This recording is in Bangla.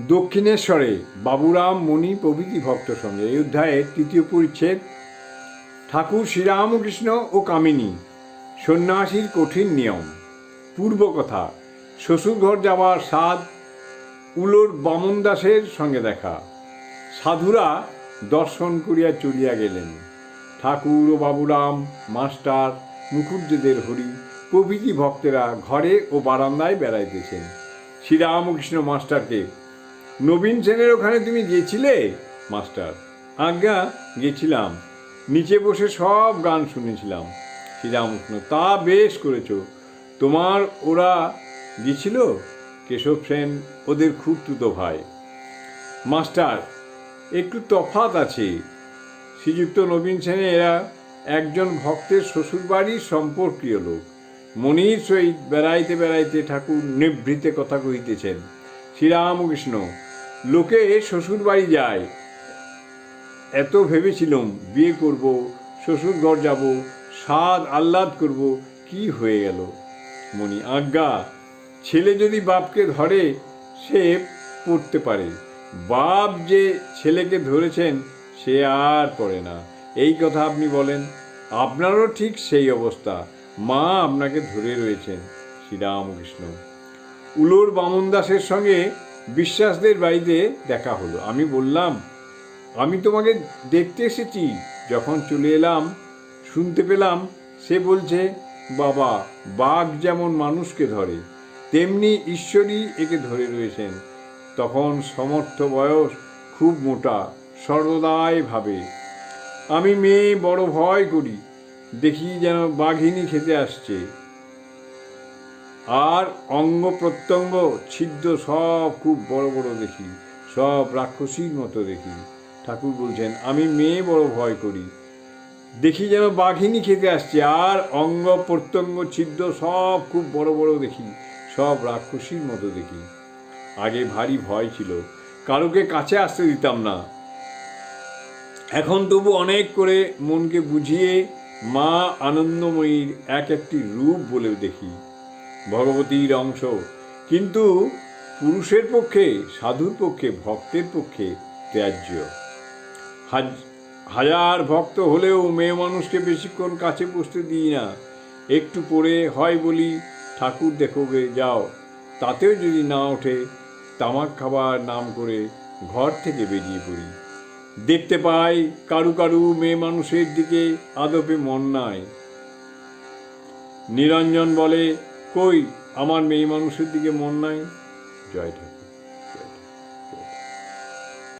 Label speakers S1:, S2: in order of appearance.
S1: দক্ষিণেশ্বরে বাবুরাম মণি প্রভৃতি ভক্ত সঙ্গে। এই অধ্যায়ের তৃতীয় পরিচ্ছেদ, ঠাকুর শ্রীরামকৃষ্ণ ও কামিনী, সন্ন্যাসীর কঠিন নিয়ম পূর্ব কথা শ্বশুরঘর যাওয়ার স্বাদ, উলোর বামন দাসের সঙ্গে দেখা। সাধুরা দর্শন করিয়া চলিয়া গেলেন। ঠাকুর ও বাবুরাম, মাস্টার মুখুজ্জেদের হরি, প্রভৃতি ভক্তেরা ঘরে ও বারান্দায় বেড়াইতেছেন। শ্রীরামকৃষ্ণ মাস্টারকে নবীন সেনের ওখানে তুমি গিয়েছিলে? মাস্টার। আজ্ঞা গেছিলাম নিচে বসে সব গান শুনেছিলাম। শ্রীরামকৃষ্ণ তা বেশ করেছ। তোমার ওরা গিয়েছিল? কেশব সেন, ওদের খুঁড়তুতো ভাই। মাস্টার, একটু তফাত আছে। শ্রীযুক্ত নবীন সেনে, এরা একজন ভক্তের শ্বশুরবাড়ির সম্পর্কীয় লোক। মনির সহিত বেড়াইতে বেড়াইতে ঠাকুর নিভৃতে কথা কহিতেছেন। শ্রীরামকৃষ্ণ লোকে শ্বশুর বাড়ি যায়। এত ভেবেছিলাম, বিয়ে করব, শ্বশুর ঘর যাব, স্বাদ আহ্লাদ করব, কি হয়ে গেল? মনি, আজ্ঞা, ছেলে যদি বাপকে ধরে, সে পড়তে পারে। বাপ যে ছেলেকে ধরেছেন, সে আর পড়ে না। এই কথা আপনি বলেন, আপনারও ঠিক সেই অবস্থা। মা আপনাকে ধরে রয়েছেন, শ্রীরামকৃষ্ণ। উলোর বামন দাসের সঙ্গে বিশ্বাসদের বাড়িতে দেখা হলো। আমি বললাম, আমি তোমাকে দেখতে এসেছি। যখন চলে এলাম, শুনতে পেলাম, সে বলছে, বাবা, বাঘ যেমন মানুষকে ধরে, তেমনি ঈশ্বরই একে ধরে রয়েছেন। তখন সমর্থ বয়স খুব মোটা, সর্বদাই ভাবে। আমি মেয়ে, বড় ভয় করি। দেখি যেন বাঘিনী খেতে আসছে আর অঙ্গ প্রত্যঙ্গ, ছিদ্র সব খুব বড় বড় দেখি, সব রাক্ষসীর মতো দেখি। ঠাকুর বলছেন, আমি মেয়ে বড় ভয় করি। দেখি যেন বাঘিনী খেতে আসছে, আর অঙ্গ প্রত্যঙ্গ, ছিদ্র সব খুব বড় বড় দেখি, সব রাক্ষসীর মতো দেখি। আগে ভারী ভয় ছিল, কারোকে কাছে আসতে দিতাম না। এখন তবু অনেক করে মনকে বুঝিয়ে মা আনন্দময়ীর এক একটি রূপ বলে দেখি। ভগবতীর অংশ। কিন্তু পুরুষের পক্ষে, সাধুর পক্ষে, ভক্তের পক্ষে ত্যায্য। হাজ- হাজার ভক্ত হলেও মেয়ে মানুষকে বেশিক্ষণ কাছে বসতে দিই না। একটু পরে হয় বলি, ঠাকুর দেখোগে যাও। তাতেও যদি না ওঠে, তামাক খাবার নাম করে ঘর থেকে বেরিয়ে পড়ি। দেখতে পাই কারু কারু মেয়ে মানুষের দিকে আদপে মন নাই। নিরঞ্জন বলে কই? আমার মেয়ে মানুষের দিকে মন নাই? জয় ঠাকুর।